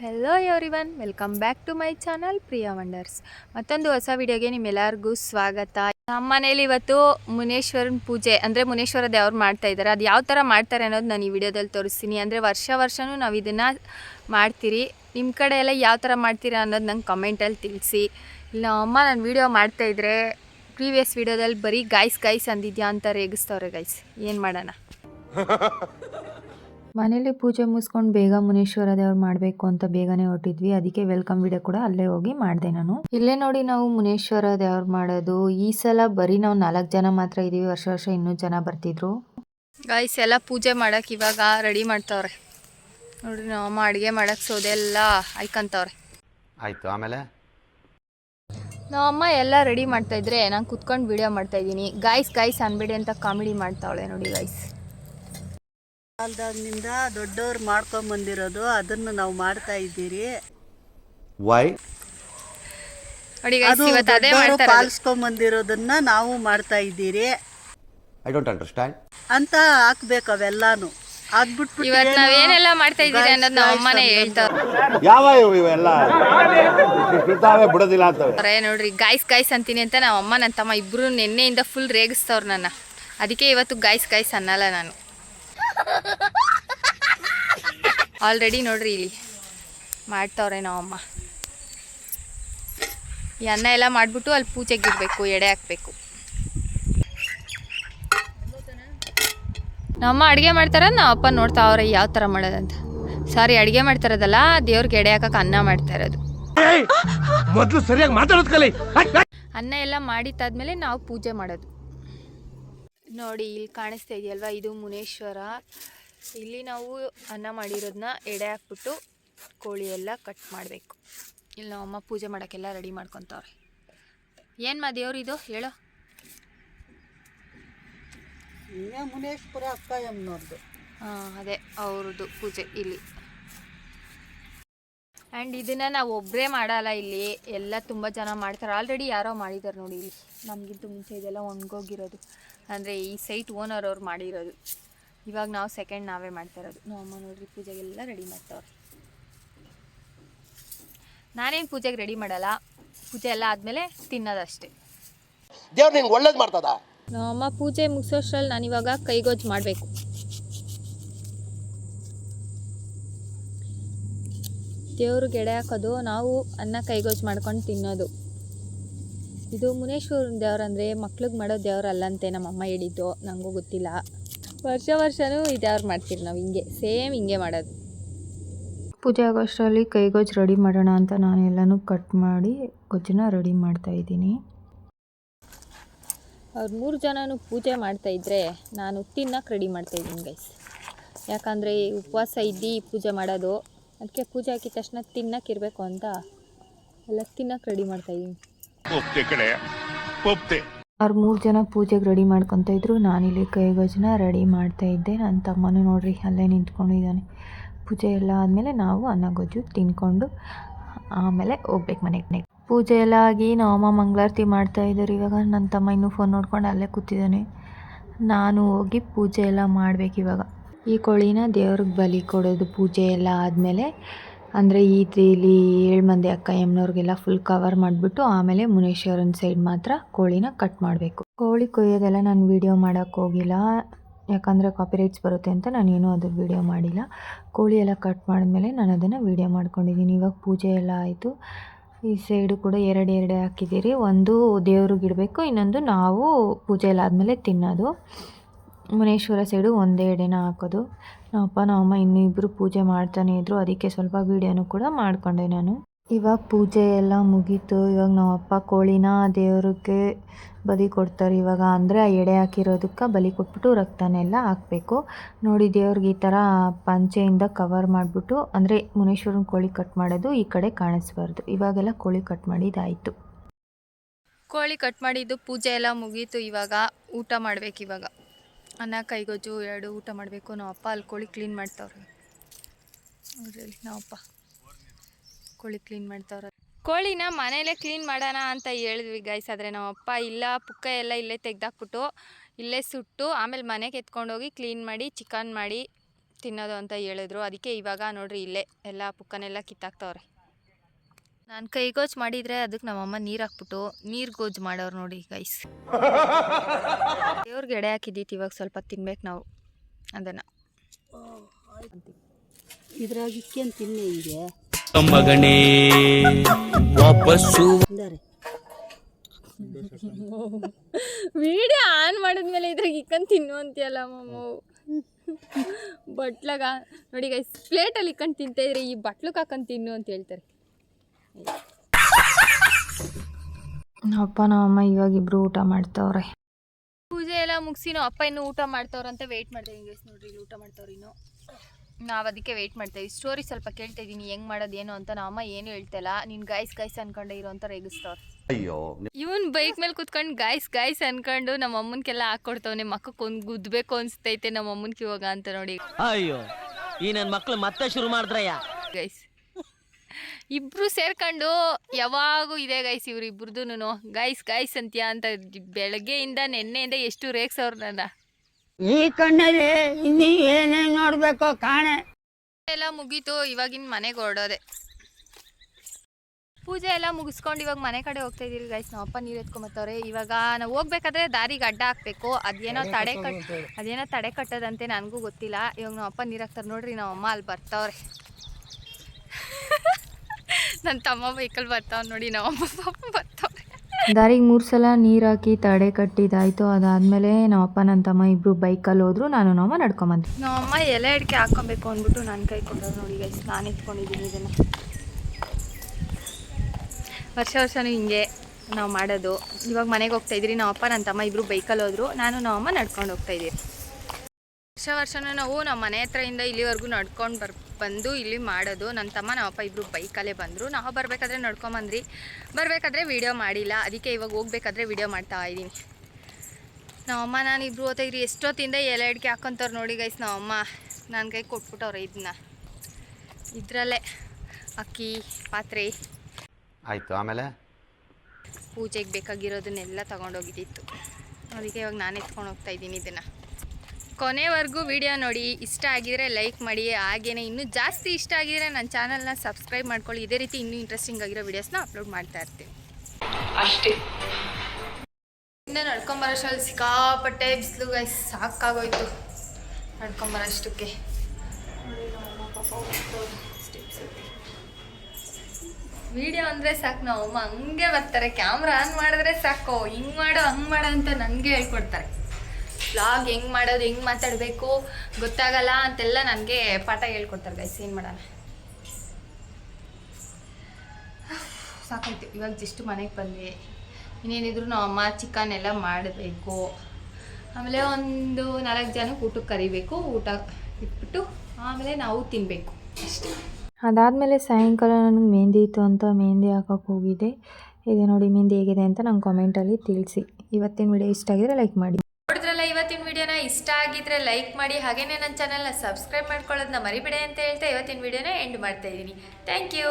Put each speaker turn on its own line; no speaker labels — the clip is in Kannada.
Hello everyone welcome back to my channel Priya wonders ಮತ್ತೊಂದು ಹೊಸ ವಿಡಿಯೋಗೆ ನಿಮ್ಮೆಲ್ಲರಿಗೂ ಸ್ವಾಗತ. ನಮ್ಮ ಮನೇಲಿ ಇವತ್ತು ಮುನೇಶ್ವರನ ಪೂಜೆ, ಅಂದರೆ ಮುನೇಶ್ವರ ದೇವ್ರು ಮಾಡ್ತಾ ಇದ್ದಾರೆ ಅದು ಯಾವ ಥರ ಮಾಡ್ತಾರೆ ಅನ್ನೋದು ನಾನು ಈ ವಿಡಿಯೋದಲ್ಲಿ ತೋರಿಸ್ತೀನಿ. ಅಂದರೆ ವರ್ಷ ವರ್ಷವೂ ನಾವು ಇದನ್ನು ಮಾಡ್ತೀರಿ. ನಿಮ್ಮ ಕಡೆ ಎಲ್ಲ ಯಾವ ಥರ ಮಾಡ್ತೀರಾ ಅನ್ನೋದು ನಂಗೆ ಕಮೆಂಟಲ್ಲಿ ತಿಳಿಸಿ. ಇಲ್ಲ, ಅಮ್ಮ ನಾನು ವಿಡಿಯೋ ಮಾಡ್ತಾ ಇದ್ದರೆ ಪ್ರೀವಿಯಸ್ ವಿಡಿಯೋದಲ್ಲಿ ಬರೀ ಗೈಸ್ ಗೈಸ್ ಅಂದಿದ್ಯಾ ಅಂತ ರೇಗಿಸ್ತವ್ರೆ ಗೈಸ್ ಏನು ಮಾಡೋಣ? ಮನೇಲಿ ಪೂಜೆ ಮುಗಿಸ್ಕೊಂಡು ಬೇಗ ಮುನೇಶ್ವರ ದೇವ್ರು ಮಾಡಬೇಕು ಅಂತ ಬೇಗನೆ ಹೊರಟಿದ್ವಿ. ಅದಕ್ಕೆ ವೆಲ್ಕಮ್ ವಿಡಿಯೋ ಕೂಡ ಅಲ್ಲೇ ಹೋಗಿ ಮಾಡಿದೆ ನಾನು. ಇಲ್ಲೇ ನೋಡಿ ನಾವು ಮುನೇಶ್ವರ ದೇವ್ರ ಮಾಡೋದು. ಈ ಸಲ ಬರೀ ನಾವು ನಾಲ್ಕು ಜನ ಮಾತ್ರ ಇದೀವಿ. ವರ್ಷ ವರ್ಷ ಇನ್ನೂ ಜನ ಬರ್ತಿದ್ರು. ಗೈಸ್ ಎಲ್ಲ ಪೂಜೆ ಮಾಡಕ್ಕೆ ಇವಾಗ ರೆಡಿ ಮಾಡ್ತಾವ್ರೆ. ನೋಡಿ ನಮ್ಮ ಅಡಿಗೆ ಅಡುಗೆ ಸೋದೆಲ್ಲ ಸೌದೆ ಎಲ್ಲ ಹಾಯ್ಕಂತವ್ರೆ
ಆಯಿತು ಆಮೇಲೆ?
ನಮ್ಮಮ್ಮ ಎಲ್ಲ ರೆಡಿ ಮಾಡ್ತಾ ಇದ್ರೆ ನಾನು ಕುತ್ಕೊಂಡು ವಿಡಿಯೋ ಮಾಡ್ತಾ ಇದ್ದೀನಿ. ಗಾಯ್ಸ್ ಗಾಯ್ಸ್ ಅನ್ಬೇಡಿ ಅಂತ ಕಾಮಿಡಿ ಮಾಡ್ತಾವಳೆ ನೋಡಿ ಗೈಸ್
ಕಾಲದಾಗಿನಿಂದ ದೊಡ್ಡವ್ರು ಮಾಡ್ಕೊಂಡ್ ಬಂದಿರೋದು ಅದನ್ನ ನಾವು ಮಾಡ್ತಾ ಇದ್ದೀರಿ.
ವೈ
ನೋಡಿ ಗೈಸ್
ಅದು
ಇವತ್ತು ಅದೇ
ದೊಡ್ಡವರು
ಮಾಡ್ತಾರೆ
ಪಾಲಿಸ್ಕೊಂಡ್ ಬಂದಿರೋದನ್ನ ನಾವು ಮಾಡ್ತಾ ಇದ್ದೀರಿ.
ಐ ಡೋಂಟ್ ಅಂಡರ್ಸ್ಟ್ಯಾಂಡ್
ಅಂತ ಹಾಕ್ಬೇಕು ಅವೆಲ್ಲಾನು. ಹಾಕ್ಬಿಟ್ಬಿಟ್ಟು
ಇವತ್ತು
ಏನು?
ನಾವೇನೆಲ್ಲ ಮಾಡ್ತಾ ಇದ್ದೀರಿ ಅನ್ನೋದು ನಮ್ಮ ಅಮ್ಮನೇ ಹೇಳ್ತಾವ್ರೆ
ಯಾವ ಇವು ಇವೆಲ್ಲ? ಇರ್ತಾವೆ ಬಿಡೋದಿಲ್ಲ ಅಂತವೆ.
ಅವ್ರೆ ನೋಡ್ರಿ ಗಾಯ್ಸ್ ಗಾಯ್ಸ್ ಅಂತೀನಿ ಅಂತ ನಮ್ಮ ಅಮ್ಮ ನನ್ನ ತಮ್ಮ ಇಬ್ರು ನಿನ್ನೆಯಿಂದ ಫುಲ್ ರೇಗಿಸ್ತವ್ರು ನನ್ನ. ಅದಕ್ಕೆ ಇವತ್ತು ಗಾಯ್ಸ್ ಗಾಯ್ಸ್ ಅನ್ನಲ್ಲ ನಾನು. ಆಲ್ರೆಡಿ ನೋಡ್ರಿ ಇಲ್ಲಿ. ಮಾಡ್ತಾವ್ರೆ ನಾವಮ್ಮ ಈ ಅನ್ನ ಎಲ್ಲ ಮಾಡಿಬಿಟ್ಟು ಅಲ್ಲಿ ಪೂಜೆಗೆ ಇರ್ಬೇಕು ಎಡೆ ಹಾಕಬೇಕು. ನಮ್ಮ ಅಡುಗೆ ಮಾಡ್ತಾರ ನಮ್ಮ ಅಪ್ಪ ನೋಡ್ತಾವ್ರೆ ಯಾವ ಥರ ಮಾಡೋದಂತ. ಸಾರಿ ಅಡುಗೆ ಮಾಡ್ತಾರದಲ್ಲ ದೇವ್ರಿಗೆ ಎಡೆ ಹಾಕಕ್ಕೆ ಅನ್ನ ಮಾಡ್ತಾ ಇರೋದು.
ಮೊದಲು ಸರಿಯಾಗಿ ಮಾತಾಡೋದು ಕಲಿ.
ಅನ್ನ ಎಲ್ಲ ಮಾಡಿದ್ದಾದ್ಮೇಲೆ ನಾವು ಪೂಜೆ ಮಾಡೋದು. ನೋಡಿ ಇಲ್ಲಿ ಕಾಣಿಸ್ತಾ ಇದೆಯಲ್ವ? ಇದು ಮುನೇಶ್ವರ. ಇಲ್ಲಿ ನಾವು ಅನ್ನ ಮಾಡಿರೋದನ್ನ ಎಡೆ ಹಾಕ್ಬಿಟ್ಟು ಕೋಳಿ ಎಲ್ಲ ಕಟ್ ಮಾಡಬೇಕು. ಇಲ್ಲಿ ನಮ್ಮ ಅಮ್ಮ ಪೂಜೆ ಮಾಡೋಕ್ಕೆಲ್ಲ ರೆಡಿ ಮಾಡ್ಕೊತಾವ್ರೆ. ಏನು ಮಾ ದೇವ್ರು ಇದು? ಹೇಳೋ.
ಮುನೇಶ್ವರ ಅಕ್ಕ ಎಮ್ಮನವ್ರದ್ದು
ಹಾಂ ಅದೇ ಅವ್ರದ್ದು ಪೂಜೆ ಇಲ್ಲಿ. ಆ್ಯಂಡ್ ಇದನ್ನು ನಾವು ಒಬ್ಬರೇ ಮಾಡಲ್ಲ ಇಲ್ಲಿ. ಎಲ್ಲ ತುಂಬ ಜನ ಮಾಡ್ತಾರೆ. ಆಲ್ರೆಡಿ ಯಾರೋ ಮಾಡಿದ್ದಾರೆ ನೋಡಿ ಇಲ್ಲಿ. ನಮಗಿಂತ ಮುಂಚೆ ಇದೆಲ್ಲ ಒಣಗೋಗಿರೋದು. ಅಂದರೆ ಈ ಸೈಟ್ ಓನರ್ ಅವ್ರು ಮಾಡಿರೋದು. ಇವಾಗ ನಾವು ಸೆಕೆಂಡ್ ನಾವೇ ಮಾಡ್ತಾ ಇರೋದು. ನಮ್ಮ ಅಮ್ಮ ನೋಡ್ರಿ ಪೂಜೆಗೆಲ್ಲ ರೆಡಿ ಮಾಡ್ತಾವ್ರೆ. ನಾನೇನು ಪೂಜೆಗೆ ರೆಡಿ ಮಾಡಲ್ಲ. ಪೂಜೆ ಎಲ್ಲ ಆದಮೇಲೆ ತಿನ್ನೋದಷ್ಟೇ.
ದೇವ್ರು ನಿಂಗೆ ಒಳ್ಳೇದು ಮಾಡ್ತದ?
ನಮ್ಮಮ್ಮ ಪೂಜೆ ಮುಗಿಸೋಷ್ಟ್ರಲ್ಲಿ ನಾನು ಇವಾಗ ಕೈಗೊಜ್ಜು ಮಾಡಬೇಕು. ದೇವ್ರಿಗೆ ಎಡೆ ಹಾಕೋದು ನಾವು ಅನ್ನ ಕೈಗೊಜ್ಜು ಮಾಡ್ಕೊಂಡು ತಿನ್ನೋದು. ಇದು ಮುನೇಶ್ವರನ ದೇವ್ರಂದರೆ ಮಕ್ಳಿಗೆ ಮಾಡೋ ದೇವ್ರಲ್ಲಂತೆ ನಮ್ಮಮ್ಮ ಹೇಳಿದ್ದು. ನನಗೂ ಗೊತ್ತಿಲ್ಲ. ವರ್ಷ ವರ್ಷವೂ ಈ ದೇವ್ರು ಮಾಡ್ತೀವಿ ನಾವು ಹಿಂಗೆ ಸೇಮ್ ಹಿಂಗೆ ಮಾಡೋದು. ಪೂಜೆ ಆಗೋಷ್ಟರಲ್ಲಿ ಕೈಗೊಜ್ಜು ರೆಡಿ ಮಾಡೋಣ ಅಂತ ನಾನು ಎಲ್ಲನೂ ಕಟ್ ಮಾಡಿ ಗೊಜ್ಜನ್ನ ರೆಡಿ ಮಾಡ್ತಾ ಇದ್ದೀನಿ. ಅವ್ರು ಮೂರು ಜನನೂ ಪೂಜೆ ಮಾಡ್ತಾ ಇದ್ರೆ ನಾನು ತಿನ್ನಕ್ಕೆ ರೆಡಿ ಮಾಡ್ತಾ ಇದ್ದೀನಿ ಗೈಸ್ ಯಾಕಂದರೆ ಉಪವಾಸ ಇದ್ದು ಪೂಜೆ ಮಾಡೋದು ಅದಕ್ಕೆ ಪೂಜೆ ಹಾಕಿದ ತಕ್ಷಣ ತಿನ್ನಕ್ಕೆ ಇರಬೇಕು ಅಂತ ಎಲ್ಲ ತಿನ್ನಕ್ಕೆ ರೆಡಿ ಮಾಡ್ತಾ ಇದ್ದೀನಿ.
ಒಪ್ತೆ ಕಡೆ ಒಪ್ತೆ
ಅವ್ರು ಮೂರು ಜನ ಪೂಜೆಗೆ ರೆಡಿ ಮಾಡ್ಕೊತ ಇದ್ರು. ನಾನಿಲ್ಲಿ ಕೈಗೋಜನ್ನ ರೆಡಿ ಮಾಡ್ತಾ ಇದ್ದೆ. ನನ್ನ ತಮ್ಮನೂ ನೋಡ್ರಿ ಅಲ್ಲೇ ನಿಂತ್ಕೊಂಡಿದ್ದಾನೆ ಪೂಜೆ ಎಲ್ಲ ಆದಮೇಲೆ ನಾವು ಅನ್ನ, ಗೊಜ್ಜು ತಿನ್ಕೊಂಡು ಆಮೇಲೆ ಹೋಗ್ಬೇಕು ಮನೆಗೆ. ಪೂಜೆ ಎಲ್ಲ ಆಗಿ ನಮ್ಮಮ್ಮ ಮಂಗಳಾರತಿ ಮಾಡ್ತಾ ಇದ್ದಾರೆ. ಇವಾಗ ನನ್ನ ತಮ್ಮ ಇನ್ನೂ ಫೋನ್ ನೋಡ್ಕೊಂಡು ಅಲ್ಲೇ ಕೂತಿದ್ದಾನೆ. ನಾನು ಹೋಗಿ ಪೂಜೆ ಎಲ್ಲ ಮಾಡ್ಬೇಕು ಇವಾಗ. ಈ ಕೋಳಿನ ದೇವ್ರಿಗೆ ಬಲಿ ಕೊಡೋದು ಪೂಜೆ ಎಲ್ಲ ಆದಮೇಲೆ ಅಂದರೆ ಈ ಇಲ್ಲಿ ಏಳು ಮಂದಿ ಅಕ್ಕ ಎಮ್ಮನವ್ರಿಗೆಲ್ಲ ಫುಲ್ ಕವರ್ ಮಾಡಿಬಿಟ್ಟು ಆಮೇಲೆ ಮುನೇಶ್ವರನ ಸೈಡ್ ಮಾತ್ರ ಕೋಳಿನ ಕಟ್ ಮಾಡಬೇಕು. ಕೋಳಿ ಕೊಯ್ಯೋದೆಲ್ಲ ನಾನು ವೀಡಿಯೋ ಮಾಡೋಕ್ಕೆ ಹೋಗಿಲ್ಲ. ಯಾಕಂದರೆ ಕಾಪಿರೈಟ್ಸ್ ಬರುತ್ತೆ ಅಂತ ನಾನೇನು ಅದ್ರ ಅದು ವೀಡಿಯೋ ಮಾಡಿಲ್ಲ. ಕೋಳಿ ಎಲ್ಲ ಕಟ್ ಮಾಡಿದ್ಮೇಲೆ ನಾನು ಅದನ್ನು ವೀಡಿಯೋ ಮಾಡ್ಕೊಂಡಿದ್ದೀನಿ ಇವಾಗ ಪೂಜೆ ಎಲ್ಲ ಆಯಿತು. ಈ ಸೈಡು ಕೂಡ ಎರಡು ಎರಡೇ ಹಾಕಿದ್ದೀರಿ. ಒಂದು ದೇವ್ರಿಗೆ ಇಡಬೇಕು, ಇನ್ನೊಂದು ನಾವು ಪೂಜೆ ಎಲ್ಲ ಆದಮೇಲೆ ತಿನ್ನೋದು. ಮುನೇಶ್ವರ ಸೈಡು ಒಂದೇ ಎಡೆನ ಹಾಕೋದು. ನಮ್ಮ ಅಪ್ಪ, ನಮ್ಮ ಅಮ್ಮ ಇನ್ನೂ ಇಬ್ಬರು ಪೂಜೆ ಮಾಡ್ತಾನೆ ಇದ್ರು. ಅದಕ್ಕೆ ಸ್ವಲ್ಪ ವೀಡಿಯೋನು ಕೂಡ ಮಾಡಿಕೊಂಡೆ ನಾನು. ಇವಾಗ ಪೂಜೆ ಎಲ್ಲ ಮುಗೀತು. ಇವಾಗ ನಮ್ಮಪ್ಪ ಕೋಳಿನ ದೇವ್ರಿಗೆ ಬಲಿ ಕೊಡ್ತಾರೆ. ಇವಾಗ ಅಂದರೆ ಆ ಎಡೆ ಹಾಕಿರೋದಕ್ಕೆ ಬಲಿ ಕೊಟ್ಬಿಟ್ಟು ರಕ್ತನೆಲ್ಲ ಹಾಕಬೇಕು. ನೋಡಿ, ದೇವ್ರಿಗೆ ಈ ಥರ ಪಂಚೆಯಿಂದ ಕವರ್ ಮಾಡಿಬಿಟ್ಟು, ಅಂದರೆ ಮುನೇಶ್ವರನ ಕೋಳಿ ಕಟ್ ಮಾಡೋದು ಈ ಕಡೆ ಕಾಣಿಸ್ಬಾರ್ದು. ಇವಾಗೆಲ್ಲ ಕೋಳಿ ಕಟ್ ಮಾಡಿದ್ದಾಯಿತು ಕೋಳಿ ಕಟ್ ಮಾಡಿದ್ದು ಪೂಜೆ ಎಲ್ಲ ಮುಗೀತು. ಇವಾಗ ಊಟ ಮಾಡ್ಬೇಕು ಇವಾಗ. ಅನ್ನ, ಕೈಗೊಜ್ಜು ಎರಡು ಊಟ ಮಾಡಬೇಕು. ನಾವಪ್ಪ ಅಲ್ಲಿ ಕೋಳಿ ಕ್ಲೀನ್ ಮಾಡ್ತಾವ್ರೆ. ನೋಡ್ರಿ ನಾವಪ್ಪ ಕೋಳಿ ಕ್ಲೀನ್ ಮಾಡ್ತಾವ್ರೆ. ಕೋಳಿನ ಮನೆಯಲ್ಲೇ ಕ್ಲೀನ್ ಮಾಡೋಣ ಅಂತ ಹೇಳಿದ್ವಿ ಗೈಸ್ ಆದರೆ ನಮ್ಮಪ್ಪ ಇಲ್ಲ, ಪುಕ್ಕ ಎಲ್ಲ ಇಲ್ಲೇ ತೆಗ್ದಾಕ್ಬಿಟ್ಟು ಇಲ್ಲೇ ಸುಟ್ಟು ಆಮೇಲೆ ಮನೆಗೆ ಎತ್ಕೊಂಡೋಗಿ ಕ್ಲೀನ್ ಮಾಡಿ ಚಿಕನ್ ಮಾಡಿ ತಿನ್ನೋದು ಅಂತ ಹೇಳಿದ್ರು. ಅದಕ್ಕೆ ಇವಾಗ ನೋಡ್ರಿ ಇಲ್ಲೇ ಎಲ್ಲ ಪುಕ್ಕನೆಲ್ಲ ಕಿತ್ತಾಕ್ತವ್ರೆ. ನಾನು ಕೈಗೋಜ್ ಮಾಡಿದರೆ ಅದಕ್ಕೆ ನಮ್ಮಮ್ಮ ನೀರು ಹಾಕ್ಬಿಟ್ಟು ನೀರು ಗೋಜ್ ಮಾಡೋರು ನೋಡಿ ಗೈಸ್ ದೇವ್ರಿಗೆ ಎಡೆ ಹಾಕಿದ್ದೀತಿ ಇವಾಗ ಸ್ವಲ್ಪ ತಿನ್ಬೇಕು ನಾವು. ಅದನ್ನು.
ಇದ್ರಾಗ ಇಕ್ಕೇನು ತಿನ್ನಿ ಹಿಂಗೆ.
ಮಗನೇ ವಾಪಸ್ಸು
ವಿಡಿಯೋ ಆನ್ ಮಾಡಿದ್ಮೇಲೆ ಇದ್ರಾಗ ಇಕ್ಕಂಡು ತಿನ್ನು ಅಂತೀಯಲ್ಲ ಮಮ್ಮು ಬಟ್ಲಾಗ ನೋಡಿ ಗೈಸ್ ಪ್ಲೇಟಲ್ಲಿ ಇಕ್ಕಂಡು ತಿಂತಾ ಇದ್ರೆ ಈ ಬಟ್ಲಕ್ಕೆ ಹಾಕೊಂಡು ತಿನ್ನು ಅಂತ ಹೇಳ್ತಾರೆ. ಅಪ್ಪ ನಮ್ಮಮ್ಮ ಇವಾಗ ಇಬ್ರು ಊಟ ಮಾಡ್ತಾವ್ರೆ. ಪೂಜೆ ಎಲ್ಲ ಮುಗಿಸಿ ನಾವು ಅಪ್ಪ ಇನ್ನು ಊಟ ಮಾಡ್ತಾವ್ರಂತ ವೆಯ್ಟ್ ಮಾಡ್ತೇವೆ ಗೈಸ್ ನೋಡ್ರಿ ಇಲ್ಲಿ ಊಟ ಮಾಡ್ತಾವ್ರಿ ಇನ್ನು. ನಾವು ಅದಕ್ಕೆ ವೆಯ್ಟ್ ಮಾಡ್ತೀವಿ ಸ್ಟೋರಿ ಸ್ವಲ್ಪ ಕೇಳ್ತಾ ಇದ್ದೀನಿ. ಹೆಂಗ್ ಮಾಡೋದು ಏನು ಅಂತ ನಮ್ಮ ಅಮ್ಮ ಏನು ಹೇಳ್ತಲ್ಲ ನೀನು ಗಾಯ್ಸ್ ಗಾಯ್ಸ್ ಅನ್ಕೊಂಡೆ ಇರೋ ಅಂತ ರೇಗಿಸ್ತವ್ರೆ.
ಅಯ್ಯೋ
ಇವನ್ ಬೈಕ್ ಮೇಲೆ ಕುತ್ಕೊಂಡು ಗಾಯ್ಸ್ ಗಾಯ್ಸ್ ಅನ್ಕೊಂಡು ನಮ್ಮ ಅಮ್ಮನ್ಕೆಲ್ಲ ಹಾಕೊಡ್ತಾವನೆ ಮಕ್ಕ ಒಂದು ಗುದ್ಬೇಕು ಅನ್ಸ್ತೈತೆ ನಮ್ಮ ಅಮ್ಮನ್ಗೆ ಇವಾಗ ಅಂತ ನೋಡಿ.
ಅಯ್ಯೋ ಈ ನನ್ನ ಮಕ್ಳು ಮತ್ತೆ ಶುರು ಮಾಡಿದ್ರಯ್ಯ?
ಗೈಸ್ ಇಬ್ರು ಸೇರ್ಕೊಂಡು ಯಾವಾಗೂ ಇದೆ ಗೈಸ್ ಇವ್ರು ಇಬ್ರದ್ದು ಗೈಸ್ ಗೈಸ್ ಅಂತೀಯ? ಅಂತ ಬೆಳಗ್ಗೆಯಿಂದ ನಿನ್ನೆಯಿಂದ ಎಷ್ಟು ರೇಗ್ಸವ್ರು ನನ್ನ
ಈ ಕಣ್ಣಲ್ಲಿ ಇನ್ನಿ ಏನೇ ನೋಡ್ಬೇಕು ಕಾಣೆ.
ಎಲ್ಲ ಮುಗೀತು ಇವಾಗಿನ ಮನೆಗೆ ಹೊರಡೋದೆ. ಪೂಜೆ ಎಲ್ಲ ಮುಗಿಸ್ಕೊಂಡು ಇವಾಗ ಮನೆ ಕಡೆ ಹೋಗ್ತಾ ಇದೀವಿ ಗೈಸ್ ನಮ್ಮ ಅಪ್ಪ ನೀರು ಎತ್ಕೊಂಬತ್ತವ್ರೆ ಇವಾಗ ನಾವು ಹೋಗ್ಬೇಕಾದ್ರೆ ದಾರಿಗೆ ಅಡ್ಡ ಹಾಕ್ಬೇಕು. ಅದೇನೋ ತಡೆ ಕಟ್ ಅದೇನೋ ತಡೆ ಕಟ್ಟೋದಂತೆ ನನಗೂ ಗೊತ್ತಿಲ್ಲ. ಇವಾಗ ನಮ್ಮ ಅಪ್ಪ ನೀರು ಹಾಕ್ತಾರೆ ನೋಡ್ರಿ ಅಮ್ಮ ಅಲ್ಲಿ ಬರ್ತಾವ್ರೆ. ನನ್ನ ತಮ್ಮ ವೆಹಿಕಲ್ ಬರ್ತಾವ್ ನೋಡಿ ನಮ್ಮ ಅಮ್ಮ ಪಾಪ ಬರ್ತಾವ ದಾರಿಗೆ ಮೂರು ಸಲ ನೀರು ಹಾಕಿ ತಡೆ ಕಟ್ಟಿದಾಯ್ತು. ಅದಾದಮೇಲೆ ನಮ್ಮಪ್ಪ ನನ್ನ ತಮ್ಮ ಇಬ್ಬರು ಬೈಕಲ್ಲಿ ಹೋದ್ರು. ನಾನು ನಮ್ಮ ನಡ್ಕೊಂಬಂದೆ ನಮ್ಮಮ್ಮ ಎಲೆ ಅಡಿಕೆ ಹಾಕೊಬೇಕು ಅಂದ್ಬಿಟ್ಟು ನನ್ನ ಕೈ ಕೊಡೋರು ನೋಡಿ ಗೈಸ್ ನಾನು ಇಟ್ಕೊಂಡಿದ್ದೀನಿ ಇದನ್ನು. ವರ್ಷ ವರ್ಷನೂ ಹಿಂಗೆ ನಾವು ಮಾಡೋದು. ಇವಾಗ ಮನೆಗೆ ಹೋಗ್ತಾ ಇದ್ದೀರಿ. ನಮ್ಮಪ್ಪ ನನ್ನ ತಮ್ಮ ಇಬ್ಬರು ಬೈಕಲ್ಲಿ ಹೋದ್ರು. ನಾನು ನಮ್ಮಮ್ಮ ನಡ್ಕೊಂಡು ಹೋಗ್ತಾ ವರ್ಷ ವರ್ಷನೂ ನಾವು ನಮ್ಮ ಮನೆ ಹತ್ರದಿಂದ ಇಲ್ಲಿವರೆಗೂ ನಡ್ಕೊಂಡು ಬರ್ ಬಂದು ಇಲ್ಲಿ ಮಾಡೋದು. ನನ್ನ ತಮ್ಮ ನಮ್ಮಪ್ಪ ಇಬ್ಬರು ಬೈಕಲ್ಲೇ ಬಂದರು. ನಾವು ಬರಬೇಕಾದ್ರೆ ನಡ್ಕೊಂಬಂದ್ರಿ ಬರಬೇಕಾದ್ರೆ ವೀಡಿಯೋ ಮಾಡಿಲ್ಲ. ಅದಕ್ಕೆ ಇವಾಗ ಹೋಗ್ಬೇಕಾದ್ರೆ ವೀಡಿಯೋ ಮಾಡ್ತಾ ಇದ್ದೀನಿ. ನಮ್ಮಮ್ಮ ನಾನು ಇಬ್ಬರು ಓದ್ತಾ ಇದ್ರಿ ಎಷ್ಟೊತ್ತಿಂದ ಎಲೆ ಅಡಿಕೆ ಹಾಕೊಂತವ್ರು ನೋಡಿ ಗೈಸ್ ನಮ್ಮಮ್ಮ ನನ್ನ ಕೈ ಕೊಟ್ಬಿಟ್ಟವ್ರೆ ಇದನ್ನ ಇದರಲ್ಲೇ ಅಕ್ಕಿ ಪಾತ್ರೆ.
ಆಯಿತು ಆಮೇಲೆ?
ಪೂಜೆಗೆ ಬೇಕಾಗಿರೋದನ್ನೆಲ್ಲ ತೊಗೊಂಡೋಗಿದ್ದಿತ್ತು. ಅದಕ್ಕೆ ಇವಾಗ ನಾನು ಎತ್ಕೊಂಡು ಹೋಗ್ತಾ ಇದ್ದೀನಿ ಇದನ್ನು. ಕೊನೆವರೆಗೂ ವಿಡಿಯೋ ನೋಡಿ ಇಷ್ಟ ಆಗಿದರೆ ಲೈಕ್ ಮಾಡಿ ಹಾಗೇನೆ ಇನ್ನೂ ಜಾಸ್ತಿ ಇಷ್ಟ ಆಗಿದರೆ ನನ್ನ ಚಾನಲ್ನ ಸಬ್ಸ್ಕ್ರೈಬ್ ಮಾಡ್ಕೊಳ್ಳಿ. ಇದೇ ರೀತಿ ಇನ್ನೂ ಇಂಟ್ರೆಸ್ಟಿಂಗ್ ಆಗಿರೋ ವಿಡಿಯೋಸ್ನ ಅಪ್ಲೋಡ್ ಮಾಡ್ತಾ ಇರ್ತೀನಿ. ಅಷ್ಟೇ. ಇನ್ನು ನಡ್ಕೊಂಬರೋಷ್ಟಲ್ಲಿ ಸಿಕ್ಕಾಪಟ್ಟೆ ಬಿಸಿಲು ಗೈಸ್ ಸಾಕಾಗೋಯ್ತು ನಡ್ಕೊಂಬರೋಷ್ಟಕ್ಕೆ. ವಿಡಿಯೋ ಅಂದರೆ ಸಾಕು ನಾವು. ಅಮ್ಮ ಹಂಗೆ ಬರ್ತಾರೆ. ಕ್ಯಾಮ್ರಾ ಆನ್ ಮಾಡಿದ್ರೆ ಸಾಕು. ಹಿಂಗೆ ಮಾಡು ಹಂಗೆ ಮಾಡು ಅಂತ ನನಗೆ ಹೇಳ್ಕೊಡ್ತಾರೆ. ವ್ಲಾಗ್ ಹೆಂಗೆ ಮಾಡೋದು, ಹೆಂಗೆ ಮಾತಾಡಬೇಕು, ಗೊತ್ತಾಗಲ್ಲ ಅಂತೆಲ್ಲ ನನಗೆ ಪಾಠ ಹೇಳ್ಕೊಡ್ತಾರೆ ಗೈಸ್ ಏನು ಮಾಡೋಣ? ಸಾಕಾಯ್ತು, ಇವಾಗ ಜಸ್ಟ್ ಮನೆಗೆ ಬಂದ್ವಿ. ಇನ್ನೇನಿದ್ರು ನಾವು ಅಮ್ಮ ಚಿಕನ್ ಎಲ್ಲ ಮಾಡಬೇಕು. ಆಮೇಲೆ ಒಂದು ನಾಲ್ಕು ಜನಕ್ಕೆ ಊಟಕ್ಕೆ ಕರಿಬೇಕು, ಊಟ ಇಟ್ಬಿಟ್ಟು ಆಮೇಲೆ ನಾವು ತಿನ್ನಬೇಕು ಅದಾದಮೇಲೆ ಸಾಯಂಕಾಲ ನನಗೆ ಮೆಹಂದಿ ಇತ್ತು ಅಂತ ಮೆಹಂದಿ ಹಾಕೋಕೆ ಹೋಗಿದೆ ಇದೆ ನೋಡಿ ಮೆಹಂದಿ ಹೇಗಿದೆ ಅಂತ ನಂಗೆ ಕಾಮೆಂಟಲ್ಲಿ ತಿಳಿಸಿ. ಇವತ್ತಿನ ವಿಡಿಯೋ ಇಷ್ಟ ಆಗಿದ್ರೆ ಲೈಕ್ ಮಾಡಿ. ಇಷ್ಟ ಆಗಿದ್ರೆ ಲೈಕ್ ಮಾಡಿ, ಹಾಗೇನೆ ನನ್ನ ಚಾನಲ್ನ ಸಬ್ಸ್ಕ್ರೈಬ್ ಮಾಡ್ಕೊಳ್ಳೋದನ್ನ ಮರಿಬೇಡಿ ಅಂತ ಹೇಳ್ತಾ ಇವತ್ತಿನ ವಿಡಿಯೋನ ಎಂಡ್ ಮಾಡ್ತಾ ಇದ್ದೀನಿ. Thank you